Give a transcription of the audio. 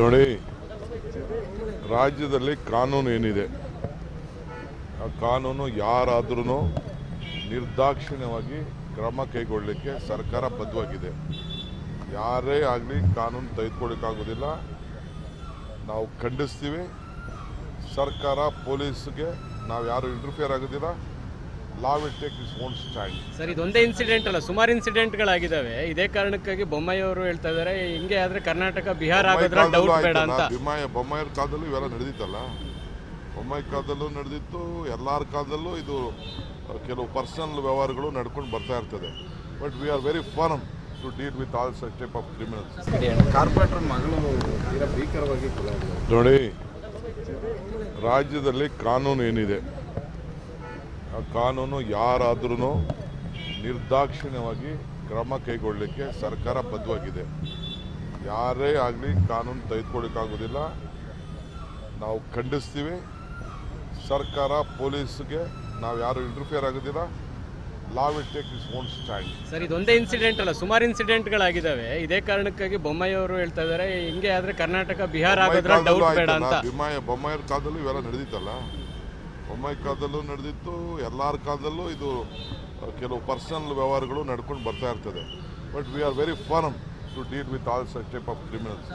ನೋಡಿ ರಾಜ್ಯದಲ್ಲಿ ಕಾನೂನು ಏನಿದೆ ಆ ಕಾನೂನು ಯಾರಾದ್ರೂ ನಿರ್ದಾಕ್ಷಿಣ್ಯವಾಗಿ ಕ್ರಮ ಕೈಗೊಳ್ಳಲಿಕ್ಕೆ ಸರ್ಕಾರ ಬದ್ಧವಾಗಿದೆ. ಯಾರೇ ಆಗಲಿ ಕಾನೂನು ತೆಗೆದುಕೊಳ್ಳಿಕ್ಕಾಗೋದಿಲ್ಲ. ನಾವು ಖಂಡಿಸ್ತೀವಿ. ಸರ್ಕಾರ ಪೊಲೀಸ್ಗೆ ನಾವು ಯಾರು ಇಂಟರ್ಫಿಯರ್ ಆಗೋದಿಲ್ಲ. Law will take its own stand sir ಇದೊಂದೇ ಇನ್ಸಿಡೆಂಟ್ ಅಲ್ಲ ಸುಮಾರು ಇನ್ಸಿಡೆಂಟ್ಗಳಾಗಿದ್ದಾವೆ ಇದೇ ಕಾರಣಕ್ಕಾಗಿ ಬೊಮ್ಮಾಯಿ ಅವರು ಹೇಳ್ತಾ ಇದ್ದಾರೆ ಹಿಂಗೆ ಆದ್ರೆ ಕರ್ನಾಟಕ ಬಿಹಾರ ಆಗೋದ್ರ ಡೌಟ್ ಬೇಡ ಅಂತ. ಬಿಮ್ಮಾಯ ಬೊಮ್ಮಾಯರ ಕಾಲದಲ್ಲೂ ಇವೆಲ್ಲ ನಡೆದಿತ್ತಲ್ಲ? ಬೊಮ್ಮಾಯಿ ಕಾಲದಲ್ಲೂ ನಡೆದಿತ್ತು ಎಲ್ಲಾರ ಕಾಲದಲ್ಲೂ ಇದು ಕೆಲವು ಪರ್ಸನಲ್ ವ್ಯವಹಾರಗಳು ನಡ್ಕೊಂಡು ಬರ್ತಾ ಇರ್ತದೆ. But we are very firm to deal with all such type of criminals corporator ಮಗಳು ಭೀಕರವಾಗಿ ನೋಡಿ ರಾಜ್ಯದಲ್ಲಿ ಕಾನೂನು ಏನಿದೆ? ಕಾನೂನು ಯಾರಾದ್ರೂ ನಿರ್ದಾಕ್ಷಿಣ್ಯವಾಗಿ ಕ್ರಮ ಕೈಗೊಳ್ಳಲಿಕ್ಕೆ ಸರ್ಕಾರ ಬದ್ಧವಾಗಿದೆ. ಯಾರೇ ಆಗಲಿ ಕಾನೂನು ತೆಗೆದುಕೊಳ್ಳಿಕ್ಕಾಗೋದಿಲ್ಲ. ನಾವು ಖಂಡಿಸ್ತೀವಿ. ಸರ್ಕಾರ ಪೊಲೀಸ್ಗೆ ನಾವು ಯಾರು ಇಂಟರ್ಫಿಯರ್ ಆಗೋದಿಲ್ಲ. Law will take its own stand sir ಇದೊಂದೇ ಇನ್ಸಿಡೆಂಟ್ ಅಲ್ಲ ಸುಮಾರು ಇನ್ಸಿಡೆಂಟ್ಗಳಾಗಿದ್ದಾವೆ ಇದೇ ಕಾರಣಕ್ಕಾಗಿ ಬೊಮ್ಮಾಯಿ ಅವರು ಹೇಳ್ತಾ ಇದ್ದಾರೆ ಹಿಂಗೆ ಆದರೆ ಕರ್ನಾಟಕ ಬಿಹಾರ ಆಗೋದ್ರ ಡೌಟ್ ಬೇಡ ಅಂತ. ಬೊಮ್ಮಾಯಿ ಬೊಮ್ಮಾಯಿ ಕಾಲದಲ್ಲೂ ಇವೆಲ್ಲ ನಡೆದಿತ್ತಲ್ಲ. ಬೊಮ್ಮಾಯಿ ಕಾಲದಲ್ಲೂ ನಡೆದಿತ್ತು, ಎಲ್ಲರ ಕಾಲದಲ್ಲೂ ಇದು ಕೆಲವು ಪರ್ಸನಲ್ ವ್ಯವಹಾರಗಳು ನಡ್ಕೊಂಡು ಬರ್ತಾ ಇರ್ತದೆ. But we are very firm to deal with all such type of criminals